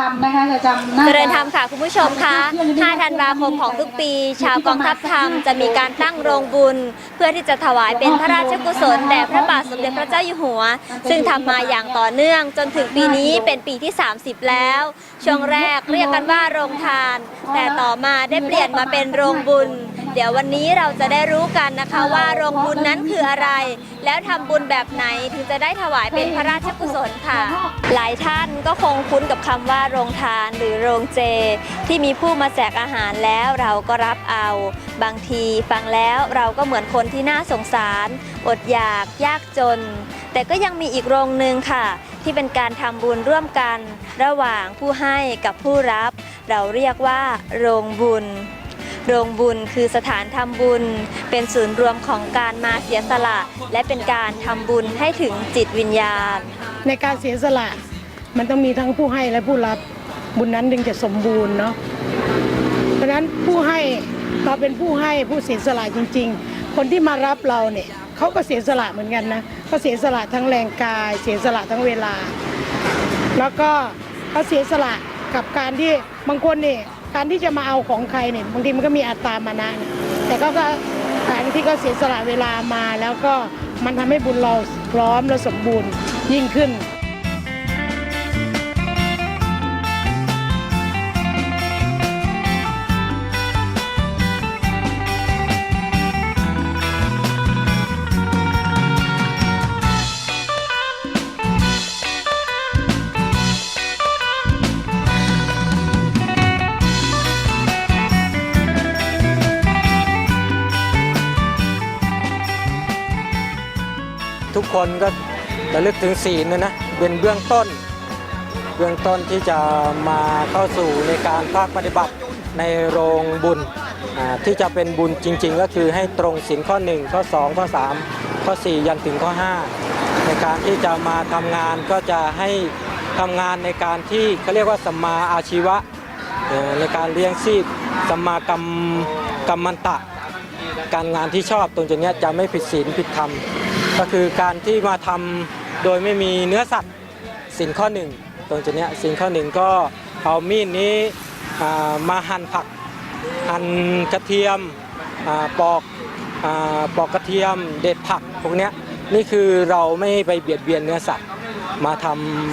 ธรรมนะคะจะจำหน้าเจริญธรรมค่ะ คุณผู้ชมคะ5ธันวาคมของทุกปี ชาวกองทัพธรรมจะมีการตั้งโรงบุญ เพื่อที่จะถวายเป็นพระราชกุศลแด่พระบาทสมเด็จพระเจ้าอยู่หัว ซึ่งทำมาอย่างต่อเนื่องจนถึงปีนี้เป็นปีที่ 30 แล้ว ช่วงแรกเรียกกันว่าโรงทาน แต่ต่อมาได้เปลี่ยนมาเป็นโรงบุญ เดี๋ยววันนี้เราจะได้รู้กันนะคะว่าโรงบุญนั้นคืออะไร แล้วทำบุญแบบไหนถึงจะได้ถวายเป็นพระราชกุศลค่ะ หลายท่านก็คงคุ้นกับคำว่าโรงทานหรือโรงเจ ที่มีผู้มาแจกอาหารแล้วเราก็รับเอา บางทีฟังแล้วเราก็เหมือนคนที่น่าสงสาร อดอยากยากจน แต่ก็ยังมีอีกโรงหนึ่งค่ะ ที่เป็นการทำบุญร่วมกัน ระหว่างผู้ให้กับผู้รับ เราเรียกว่า โรงบุญ โรงบุญคือสถานทำบุญ เป็นศูนย์รวมของการมาเสียสละ และเป็นการทำบุญให้ถึงจิตวิญญาณ ในการเสียสละมันต้องมีทั้งผู้ให้และผู้รับบุญนั้นจึงจะสมบูรณ์เนาะเพราะนั้นผู้ให้เราเป็นผู้ให้ผู้เสียสละจริง ๆ คนที่มารับเราเนี่ยเขาก็เสียสละเหมือนกันนะก็เสียสละทั้งแรงกาย เสียสละทั้งเวลา แล้วก็เขาเสียสละกับการที่บางคนเนี่ย การที่จะมาเอาของใครเนี่ยบางทีมันก็มีอัตามานะ แต่ก็ก็การที่เขาเสียสละเวลามาแล้วก็มันทำให้บุญเราพร้อมและสมบูรณ์ยิ่งขึ้น ทุกคนก็ระลึกถึงศีลนะนะเป็นเบื้องต้น เบื้องต้นที่จะมาเข้าสู่ในการภาคปฏิบัติในโรงบุญที่จะเป็นบุญจริง ๆ ก็คือให้ตรงศีลข้อ 1 ข้อ 2 ข้อ 3 ข้อ 4 ยันถึงข้อ 5 ในการที่จะมาทำงานก็จะให้ทำงานในการที่เขาเรียกว่าสัมมาอาชีวะในการเลี้ยงชีพสัมมากรรมกรรมันตะ การงานที่ชอบตรงจุดนี้จะไม่ผิดศีลผิดธรรม ก็คือการที่มาทำโดยไม่มีเนื้อสัตว์สินข้อหนึ่งตรงจุดนี้สินข้อหนึ่งก็เอามีดนี้มาหั่นผักหั่นกระเทียมอปอกอปอกกระเทียมเด็ดผักพวกนี้นี่คือเราไม่ไปเบียดเบียนเนื้อสัตว์มาท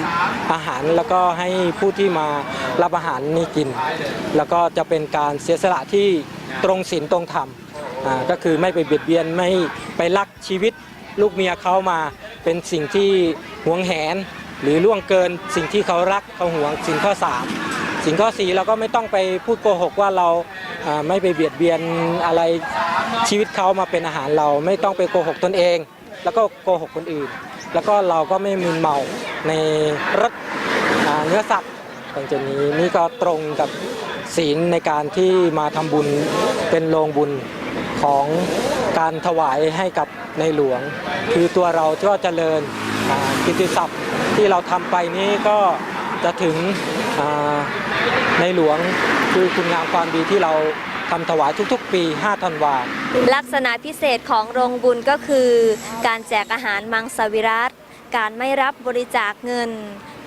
ำอาหารแล้วก็ให้ผู้ที่มารับอาหารนี่กิน แล้วก็จะเป็นการเสียสละที่ตรงศีลตรงธรรมก็คือไม่ไปเบียดเบียนไม่ไปลักชีวิต ลูกเมียเขามาเป็นสิ่งที่หวงแหน หรือล่วงเกินสิ่งที่เขารักเขาหวงสิ่งข้อสามสิ่งข้อสี่เราก็ไม่ต้องไปพูดโกหกว่าเราไม่ไปเบียดเบียนอะไรชีวิตเขามาเป็นอาหารเราไม่ต้องไปโกหกตนเอง แล้วก็โกหกคนอื่น แล้วก็เราก็ไม่มึนเมาในรสเนื้อสัตว์ตรงจุดนี้นี่ก็ตรงกับศีลในการที่มาทำบุญเป็นโรงบุญของ การถวายให้กับในหลวง คือตัวเราที่ว่าเจริญกิตติศัพท์ที่เราทำไปนี้ก็จะถึงในหลวงคือคุณงามความดีที่เราทำถวายทุกๆ ปี 5 ธันวา ลักษณะพิเศษของโรงบุญก็คือ การแจกอาหารมังสวิรัต การไม่รับบริจาคเงิน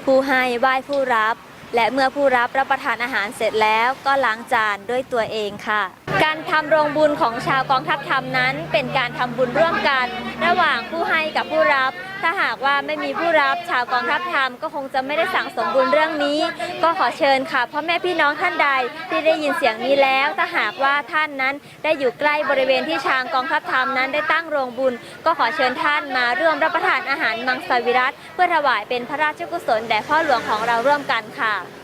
ผู้ให้ไหว้ผู้รับ และเมื่อผู้รับรับประทานอาหารเสร็จแล้วก็ล้างจานด้วยตัวเองค่ะ การทำโรงบุญของชาวกองทัพธรรมนั้น เป็นการทำบุญร่วมกัน ระหว่างผู้ให้กับผู้รับ ถ้าหากว่าไม่มีผู้รับชาวกองทัพธรรมก็คงจะไม่ได้สั่งสมบุญเรื่องนี้ ก็ขอเชิญค่ะพ่อแม่พี่น้องท่านใดที่ได้ยินเสียงนี้แล้ว ถ้าหากว่าท่านนั้นได้อยู่ใกล้บริเวณที่ชางกองทัพธรรมนั้นได้ตั้งโรงบุญ ก็ขอเชิญท่านมาร่วมรับประทานอาหารมังสวิรัตเพื่อถวายเป็นพระราชกุศลแด่พ่อหลวงของเราร่วมกันค่ะ